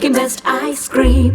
Milky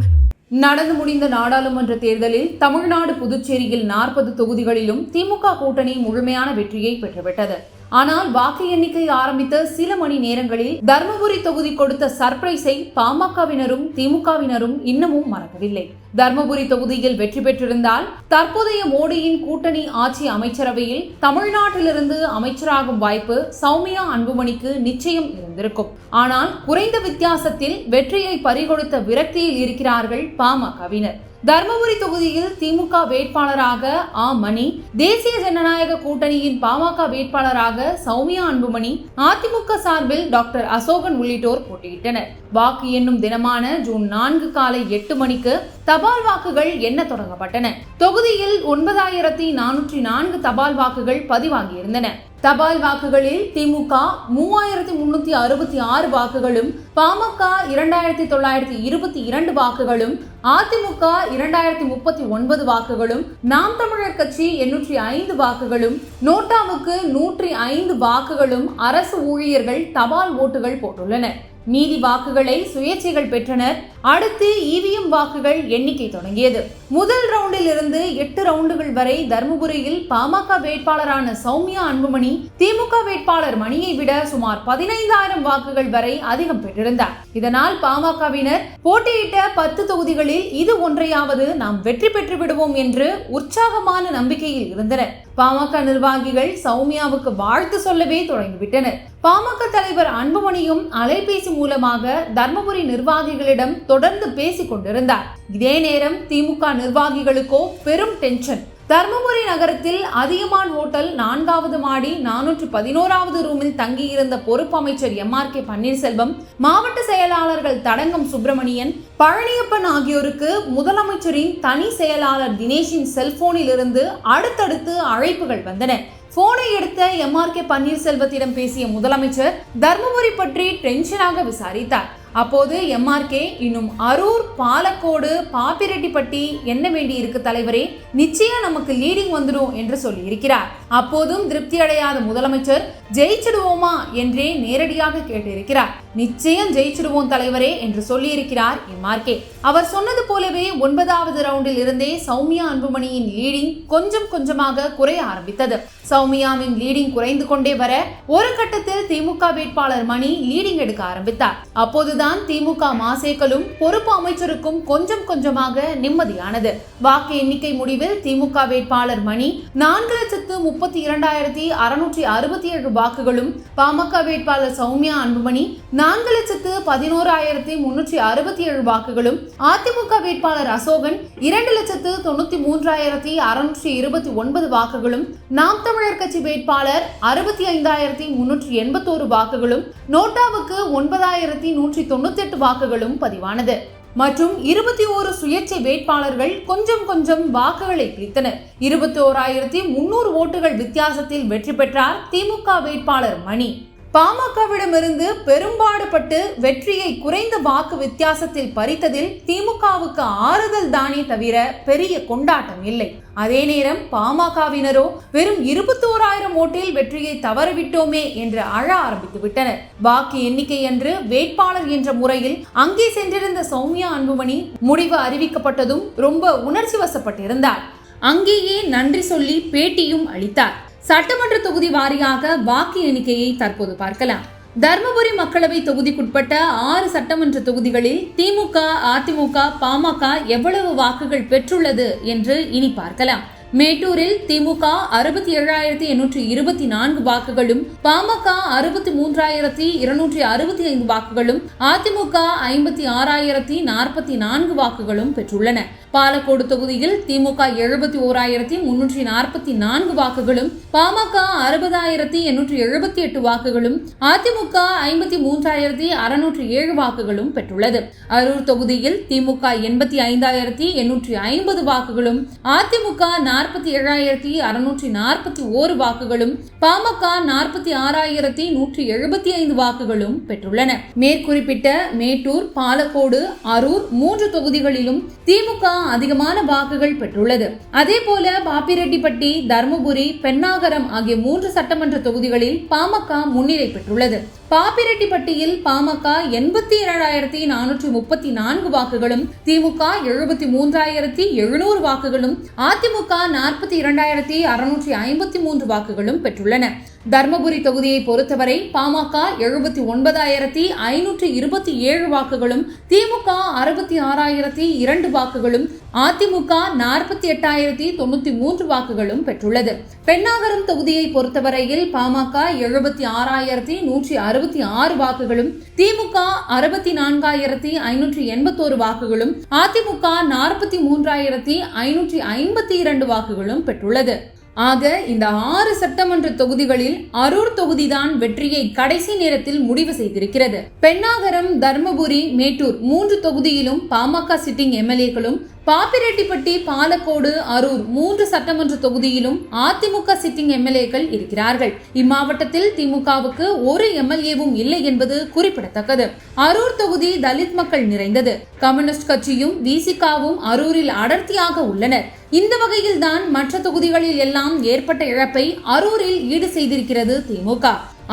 நடந்து முடிந்த நாடாளுமன்ற தேர்தலில் தமிழ்நாடு புதுச்சேரியில் நாற்பது தொகுதிகளிலும் திமுக கூட்டணி முழுமையான வெற்றியை பெற்றுவிட்டது. ஆனால் வாக்கு எண்ணிக்கை ஆரம்பித்த சில மணி நேரங்களில் தர்மபுரி தொகுதி கொடுத்த சர்ப்ரைஸை பாமகவினரும் திமுகவினரும் இன்னமும் மறக்கவில்லை. தர்மபுரி தொகுதியில் வெற்றி பெற்றிருந்தால் தற்போதைய மோடியின் கூட்டணி ஆட்சி அமைச்சரவையில் தமிழ்நாட்டிலிருந்து அமைச்சராகும் வாய்ப்பு சௌமியா அன்புமணிக்கு நிச்சயம் இருந்திருக்கும். ஆனால் குறைந்த வித்தியாசத்தில் வெற்றியை பறிகொடுத்த விரக்தியில் இருக்கிறார்கள் பாமகவினர். தர்மபுரி தொகுதியில் திமுக வேட்பாளராக ஆ. மணி தேசிய ஜனநாயக கூட்டணியின் பாமக வேட்பாளராக சௌமியா அன்புமணி அதிமுக சார்பில் டாக்டர் அசோகன் உள்ளிட்டோர் போட்டியிட்டனர். வாக்கு எண்ணும் தினமான ஜூன் நான்கு காலை எட்டு மணிக்கு தபால் வாக்குகள் எண்ண தொடங்கப்பட்டன. தொகுதியில் ஒன்பதாயிரத்தி நானூற்றி நான்கு தபால் வாக்குகள் பதிவாகியிருந்தன. தபால் வாக்குகளில் திமுக மூவாயிரத்தி முன்னூத்தி அறுபத்தி ஆறு வாக்குகளும் பாமக இரண்டாயிரத்தி தொள்ளாயிரத்தி இருபத்தி இரண்டு வாக்குகளும் அதிமுக இரண்டாயிரத்தி முப்பத்தி ஒன்பது வாக்குகளும் நாம் தமிழர் கட்சி எண்ணூற்றி ஐந்து வாக்குகளும் நோட்டாவுக்கு நூற்றி ஐந்து வாக்குகளும் அரசு ஊழியர்கள் தபால் ஓட்டுகள் போட்டுள்ளனர். மீதி வாக்குகளை சுயேட்சைகள் பெற்றனர். அடுத்து இவிஎம் வாக்குகள் எண்ணிக்கை தொடங்கியது. முதல் ரவுண்டில் இருந்து எட்டு ரவுண்டுகள் வரை தருமபுரியில் பாமக வேட்பாளரான சௌமியா அன்புமணி திமுக வேட்பாளர் மணியை விட சுமார் பதினைந்தாயிரம் வாக்குகள் வரை அதிகம் பெற்றிருந்தார். இதனால் பாமகவினர் போட்டியிட்ட பத்து தொகுதிகளில் இது ஒன்றையாவது நாம் வெற்றி பெற்று விடுவோம் என்று உற்சாகமான நம்பிக்கையில் இருந்தனர். பாமக நிர்வாகிகள் சௌமியாவுக்கு வாழ்த்து சொல்லவே தொடங்கிவிட்டனர். பாமக தலைவர் அன்புமணியும் அலைபேசி மூலமாக தர்மபுரி நிர்வாகிகளிடம் தொடர்ந்து பேசிக் கொண்டிருந்தார். இதே நேரம் திமுக நிர்வாகிகளுக்கோ பெரும் டென்ஷன் தர்மபுரி நகரத்தில் அதியமான் ஹோட்டல் நான்காவது மாடி நானூற்று பதினோராவது ரூமில் தங்கியிருந்த பொறுப்பு அமைச்சர் எம் ஆர் கே பன்னீர்செல்வம் மாவட்ட செயலாளர்கள் தடங்கம் சுப்பிரமணியன் பழனியப்பன் ஆகியோருக்கு முதலமைச்சரின் தனி செயலாளர் தினேஷின் செல்போனில் இருந்து அடுத்தடுத்து அழைப்புகள் வந்தன. போனை எடுத்த எம் ஆர் கே பன்னீர்செல்வத்திடம் பேசிய முதலமைச்சர் தர்மபுரி பற்றி டென்ஷனாக விசாரித்தார். அப்போது எம்ஆர்கே இன்னும் அரூர் பாலக்கோடு பாப்பிரெட்டிப்பட்டி என்ன வேண்டி இருக்கு தலைவரே? நிச்சயம் நமக்கு லீடிங் வந்துடும் என்று சொல்லி இருக்கிறார் அப்போதும் திருப்தி அடையாத முதலமைச்சர் ஜெயிச்சிடுவோமா என்றே நேரடியாக கேட்டிருக்கிறார். நிச்சயம் ஜெயிச்சிடுவோம் தலைவரே என்று சொல்லியிருக்கிறார் எம்ஆர்கே அவர் சொன்னது போலவே ஒன்பதாவது ரவுண்டில் இருந்தே சௌமியா அன்புமணியின் லீடிங் கொஞ்சம் கொஞ்சமாக குறைய ஆரம்பித்தது. சௌமியாவின் லீடிங் குறைந்து கொண்டே வர ஒரு கட்டத்தில் திமுக வேட்பாளர் மணி லீடிங் எடுக்க ஆரம்பித்தார். அப்போதுதான் திமுக மாசேக்களும் பொறுப்பு அமைச்சருக்கும் கொஞ்சம் கொஞ்சமாக நிம்மதியானது. வாக்கு எண்ணிக்கை முடிவில் திமுக வேட்பாளர் மணி நான்கு லட்சத்து முப்பத்தி இரண்டாயிரத்தி அறுநூற்றி அறுபத்தி ஏழு வாக்குகளும் பாமக வேட்பாளர் சௌமியா அன்புமணி நான்கு லட்சத்து பதினோராயிரத்தி முன்னூற்றி அறுபத்தி ஏழு வாக்குகளும் அதிமுக வேட்பாளர் அசோகன் இரண்டு லட்சத்து தொண்ணூத்தி மூன்றாயிரத்தி அறுநூற்றி இருபத்தி ஒன்பது வாக்குகளும் நாம் தமிழர் கட்சி வேட்பாளர் அறுபத்தி ஐந்தாயிரத்தி முன்னூற்றி எண்பத்தோரு வாக்குகளும் நோட்டாவுக்கு ஒன்பதாயிரத்தி நூற்றி தொண்ணூத்தி எட்டு வாக்குகளும் பதிவானது. மற்றும் இருபத்தி ஓரு சுயேட்சை வேட்பாளர்கள் கொஞ்சம் கொஞ்சம் வாக்குகளை பிரித்தனர். இருபத்தி ஓராயிரத்தி முன்னூறு ஓட்டுகள் வித்தியாசத்தில் வெற்றி பெற்றார் திமுக வேட்பாளர் மணி. பாமகவிடமிருந்து பெரும்பாடுபட்டு வெற்றியை குறைந்த வாக்கு வித்தியாசத்தில் பறித்ததில் திமுகவுக்கு ஆறுதல் தானே தவிர பெரிய கொண்டாட்டம் இல்லை. அதே நேரம் பாமகவினரோ வெறும் இருபத்தோராயிரம் ஓட்டில் வெற்றியை தவறவிட்டோமே என்று அழ ஆரம்பித்து விட்டனர் வாக்கு எண்ணிக்கை அன்று வேட்பாளர் என்ற முறையில் அங்கே சென்றிருந்த சௌமியா அன்புமணி முடிவு அறிவிக்கப்பட்டதும் ரொம்ப உணர்ச்சி வசப்பட்டிருந்தார். அங்கேயே நன்றி சொல்லி பேட்டியும் அளித்தார். சட்டமன்ற தொகுதி வாரியாக வாக்கு எண்ணிக்கையை தற்போது பார்க்கலாம். தர்மபுரி மக்களவை தொகுதிக்குட்பட்ட ஆறு சட்டமன்ற தொகுதிகளில் திமுக அதிமுக பாமக எவ்வளவு வாக்குகள் பெற்றுள்ளது என்று இனி பார்க்கலாம். மேட்டூரில் திமுக அறுபத்தி ஏழாயிரத்தி எண்ணூற்றி இருபத்தி நான்கு வாக்குகளும் பாமக அறுபத்தி மூன்றாயிரத்தி இருநூற்றி அறுபத்தி ஐந்து வாக்குகளும் அதிமுக ஐம்பத்தி ஆறாயிரத்தி நாற்பத்தி நான்கு வாக்குகளும் பெற்றுள்ளன. பாலக்கோடு தொகுதியில் திமுக எழுபத்தி ஓராயிரத்தி முன்னூற்றி நாற்பத்தி நான்கு வாக்குகளும் பாமக அறுபதாயிரத்தி எண்ணூற்றி எழுபத்தி எட்டு வாக்குகளும் அதிமுக ஐம்பத்தி மூன்றாயிரத்தி அறுநூற்றி ஏழு வாக்குகளும் பெற்றுள்ளது. அரூர் தொகுதியில் திமுக எண்பத்தி ஐந்தாயிரத்தி எண்ணூற்றி ஐம்பது வாக்குகளும் அதிமுக நாற்பத்தி ஏழாயிரத்தி அறுநூற்றி நாற்பத்தி ஓரு வாக்குகளும் பாமக நாற்பத்தி ஆறாயிரத்தி நூற்றி எழுபத்தி ஐந்து வாக்குகளும் பெற்றுள்ளன. மேற்குறிப்பிட்ட மேட்டூர் பாலக்கோடு அரூர் மூன்று தொகுதிகளிலும் திமுக அதிகமான வாக்குகள் பெற்றுள்ளது. அதேபோல பாப்பிரெட்டிப்பட்டி தருமபுரி பெண்ணாகரம் ஆகிய மூன்று சட்டமன்ற தொகுதிகளில் பாமக முன்னிலை பெற்றுள்ளது. பாப்பிரெட்டிப்பட்டியில் பாமக எண்பத்தி ஏழாயிரத்தி நானூற்றி முப்பத்தி நான்கு வாக்குகளும் திமுக எழுபத்தி மூன்றாயிரத்தி எழுநூறு வாக்குகளும் அதிமுக நாற்பத்தி இரண்டாயிரத்தி அறுநூற்றி ஐம்பத்தி மூன்று வாக்குகளும் பெற்றுள்ளன. தர்மபுரி தொகுதியை பொறுத்தவரை பாமக எழுபத்தி ஒன்பதாயிரத்தி ஐநூற்றி இருபத்தி ஏழு வாக்குகளும் திமுக அறுபத்தி ஆறாயிரத்தி இரண்டு வாக்குகளும் அதிமுக நாற்பத்தி எட்டாயிரத்தி தொண்ணூத்தி மூன்று வாக்குகளும் பெற்றுள்ளது. பெண்ணாகரம் தொகுதியை பொறுத்தவரையில் பாமக எழுபத்தி ஆறாயிரத்தி நூற்றி அறுபத்தி ஆறு வாக்குகளும் திமுக அறுபத்தி நான்காயிரத்தி ஐநூற்றி எண்பத்தோரு வாக்குகளும் அதிமுக நாற்பத்தி மூன்றாயிரத்தி ஐநூற்றி ஐம்பத்தி இரண்டு வாக்குகளும் பெற்றுள்ளது. ஆக இந்த ஆறு சட்டமன்ற தொகுதிகளில் அரூர் தொகுதிதான் வெற்றியை கடைசி நேரத்தில் முடிவு செய்திருக்கிறது. பெண்ணாகரம் தர்மபுரி மேட்டூர் மூன்று தொகுதியிலும் பாமக சிட்டிங் எம்எல்ஏக்களும் பாப்பிரெட்டிப்பட்டி பாலக்கோடு அரூர் மூன்று சட்டமன்ற தொகுதியிலும் அதிமுக சிட்டிங் எம்எல்ஏக்கள் இருக்கிறார்கள். இம்மாவட்டத்தில் திமுகவுக்கு ஒரு எம்எல்ஏவும் இல்லை என்பது குறிப்பிடத்தக்கது. அரூர் தொகுதி தலித் மக்கள் நிறைந்தது. கம்யூனிஸ்ட் கட்சியும் விசிகாவும் அரூரில் அடர்த்தியாக உள்ளனர். இந்த வகையில் தான் மற்ற தொகுதிகளில் எல்லாம் ஏற்பட்ட இழப்பை அரூரில் ஈடு செய்திருக்கிறது திமுக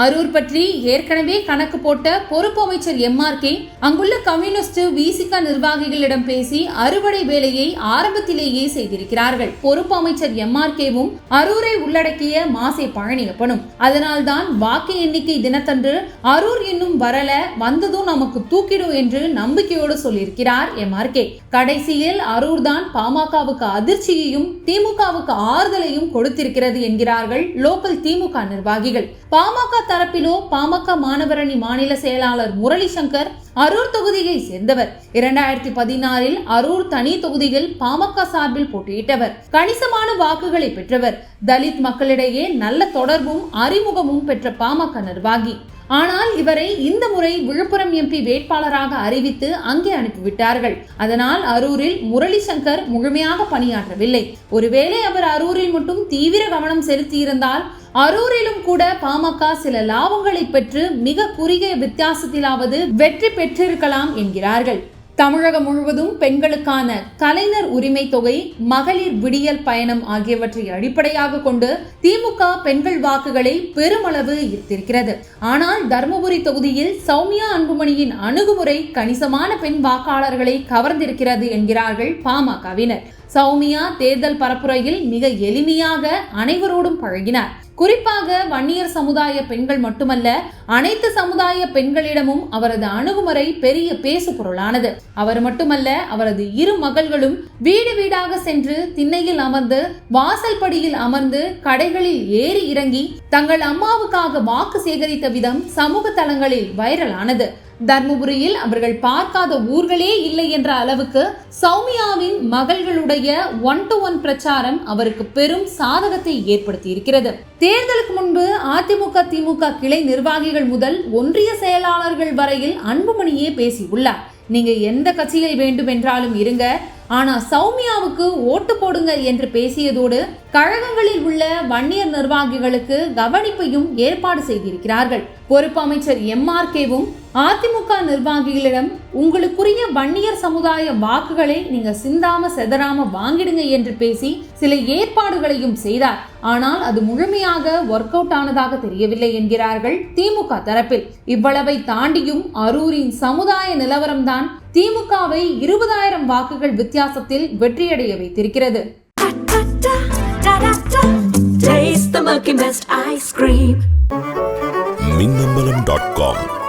அரூர் பற்றி ஏற்கனவே கணக்கு போட்ட பொறுப்பு அமைச்சர் எம்ஆர்கே அங்குள்ள கம்யூனிஸ்ட் விசிக நிர்வாகிகளிடம் பேசி அறுவடை வேலையை ஆரம்பத்திலேயே செய்திருக்கிறார்கள். பொறுப்பு அமைச்சர் எம்ஆர்கேவும் அரூரை உள்ளடக்கிய மாசே பழனியப்பனும். அதனால்தான் வாக்கு எண்ணிக்கை தினத்தன்று அரூர் இன்னும் வரல வந்ததும் நமக்கு தூக்கிடும் என்று நம்பிக்கையோடு சொல்லியிருக்கிறார் எம்ஆர்கே கடைசியில் அரூர் தான் பாமகவுக்கு அதிர்ச்சியையும் திமுகவுக்கு ஆறுதலையும் கொடுத்திருக்கிறது என்கிறார்கள் லோக்கல் திமுக நிர்வாகிகள். பாமக தரப்பிலோ பாமக மாணவரணி மாநில செயலாளர் முரளி சங்கர் அரூர் தொகுதியை சேர்ந்தவர். இரண்டாயிரத்தி பதினாறில் அரூர் தனி தொகுதியில் பாமக சார்பில் போட்டியிட்டவர். கணிசமான வாக்குகளை பெற்றவர். தலித் மக்களிடையே நல்ல தொடர்பும் அறிமுகமும் பெற்ற பாமக நிர்வாகி. ஆனால் இவரை இந்த முறை விழுப்புரம் எம்பி வேட்பாளராக அறிவித்து அங்கே அனுப்பிவிட்டார்கள். அதனால் அரூரில் முரளி சங்கர் முழுமையாக பணியாற்றவில்லை. ஒருவேளை அவர் அரூரில் மட்டும் தீவிர கவனம் செலுத்தியிருந்தால் அரூரிலும் கூட பாமக சில லாபங்களை பெற்று மிக குறுகிய வித்தியாசத்திலாவது வெற்றி பெற்றிருக்கலாம் என்கிறார்கள். தமிழகம் முழுவதும் பெண்களுக்கான கலைஞர் உரிமை தொகை மகளிர் விடியல் பயணம் ஆகியவற்றை அடிப்படையாக கொண்டு திமுக பெண்கள் வாக்குகளை பெருமளவு ஈர்த்திருக்கிறது. ஆனால் தருமபுரி தொகுதியில் சௌமியா அன்புமணியின் அணுகுமுறை கணிசமான பெண் வாக்காளர்களை கவர்ந்திருக்கிறது என்கிறார்கள் பாமகவினர். சௌமியா தேர்தல் பரப்புரையில் மிக எளிமையாக அனைவரோடும் பழகினார். குறிப்பாக வன்னியர் சமுதாய பெண்கள் மட்டுமல்ல அனைத்து சமுதாய பெண்களிடமும் அவரது அணுகுமுறை பெரிய பேசு பொருளானது அவர் மட்டுமல்ல அவரது இரு மகள்களும் வீடு வீடாக சென்று திண்ணையில் அமர்ந்து வாசல் படியில் அமர்ந்து கடைகளில் ஏறி இறங்கி தங்கள் அம்மாவுக்காக வாக்கு சேகரித்த விதம் சமூக தளங்களில் வைரலானது. தர்மபுரியில் அவர்கள் பார்க்காத ஊர்களே இல்லை என்ற அளவுக்கு சௌமியாவின் மகள்களுடைய ஒன் டு ஒன் பிரச்சாரம் அவருக்கு பெரும் சாதகத்தை ஏற்படுத்தி இருக்கிறது தேர்தலுக்கு முன்பு அதிமுக திமுக கிளை நிர்வாகிகள் முதல் ஒன்றிய செயலாளர்கள் வரையில் அன்புமணியே பேசியுள்ளார். நீங்க எந்த கட்சியில் வேண்டும் என்றாலும் இருங்க. ஆனா சௌமியாவுக்கு ஓட்டு போடுங்க என்று பேசியதோடு கழகங்களில் உள்ள வன்னியர் நிர்வாகிகளுக்கு கவனிப்பையும் ஏற்பாடு செய்திருக்கிறார்கள். பொறுப்பு அமைச்சர் எம்ஆர்கேவும் அதிமுக நிர்வாகிகளிடம் உங்களுக்குரிய வன்னியர் சமுதாய வாக்குகளை நீங்க சிந்தாம செதறாம வாங்கிடுங்க என்று பேசி சில ஏற்பாடுகளையும் செய்தார். ஆனால் அது முழுமையாக ஒர்க் அவுட் ஆனதாக தெரியவில்லை என்கிறார்கள் திமுக தரப்பில். இவ்வளவை தாண்டியும் அரூரின் சமுதாய நிலவரம்தான் திமுகவை இருபதாயிரம் வாக்குகள் வித்தியாசத்தில் வெற்றியடைய வைத்திருக்கிறது. Minnambalam dot com